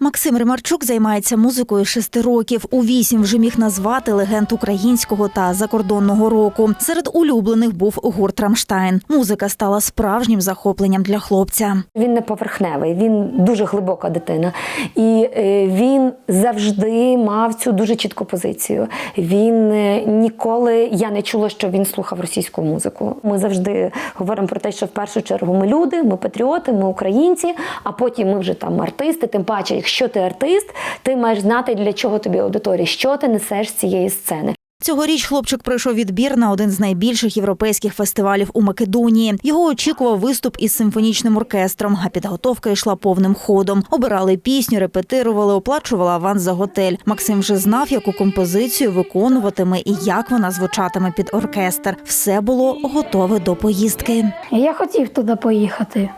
Максим Римарчук займається музикою шести років. У вісім вже міг назвати легенд українського та закордонного року. Серед улюблених був гурт Рамштайн. Музика стала справжнім захопленням для хлопця. Він не поверхневий, він дуже глибока дитина. І е, він завжди мав цю дуже чітку позицію. Він е, ніколи я не чула, що він слухав російську музику. Ми завжди говоримо про те, що в першу чергу ми люди, ми патріоти, ми українці, а потім ми вже там артисти. Тим паче, якщо ти артист, ти маєш знати, для чого тобі аудиторія, що ти несеш з цієї сцени. Цьогоріч хлопчик пройшов відбір на один з найбільших європейських фестивалів у Македонії. Його очікував виступ із симфонічним оркестром, а підготовка йшла повним ходом. Обирали пісню, репетирували, оплачували аванс за готель. Максим вже знав, яку композицію виконуватиме і як вона звучатиме під оркестр. Все було готове до поїздки. Я хотів туди поїхати.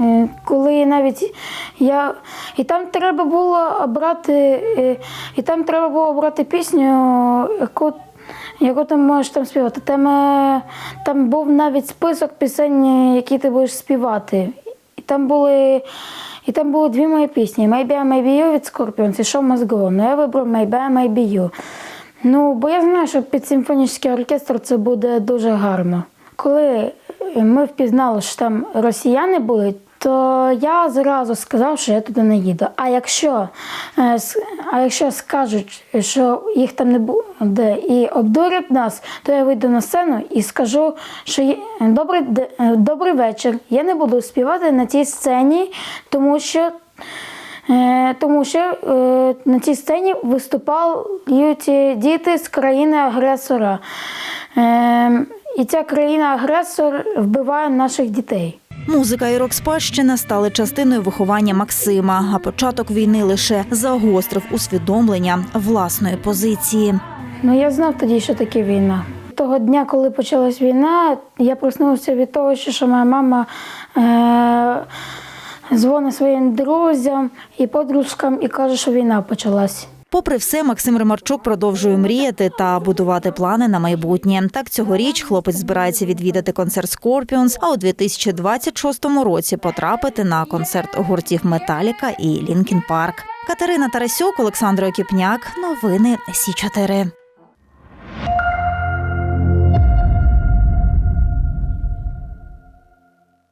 Е, Коли навіть я. І там треба було обрати, е, і там треба було обрати пісню, яку, яку ти можеш там співати. Там, е, там був навіть список пісень, які ти будеш співати. І там були. І там були дві мої пісні: Maybe I Maybe You від Scorpions і Show Must Go Ну, я вибрав Maybe I Maybe You. Ну, бо я знаю, що під симфонічний оркестр це буде дуже гарно. Коли ми впізнали, що там росіяни були, то я зразу сказав, що я туди не їду. А якщо, е, а якщо скажуть, що їх там не буде і обдурять нас, то я вийду на сцену і скажу, що є- добрий, добрий вечір. Я не буду співати на цій сцені, тому що Е, Тому що е, на цій сцені виступають діти з країни-агресора. Е, І ця країна-агресор вбиває наших дітей. Музика і рок-спадщина стали частиною виховання Максима. А початок війни лише загострив усвідомлення власної позиції. Ну я знав тоді, що таке війна. Того дня, коли почалась війна, я проснувся від того, що моя мама е- дзвонить своїм друзям і подружкам і каже, що війна почалась. Попри все, Максим Римарчук продовжує мріяти та будувати плани на майбутнє. Так цьогоріч хлопець збирається відвідати концерт Скорпіонс, а у 2026 році потрапити на концерт гуртів Металіка і Лінкін Парк. Катерина Тарасюк, Олександр Окіпняк. Новини Сі 4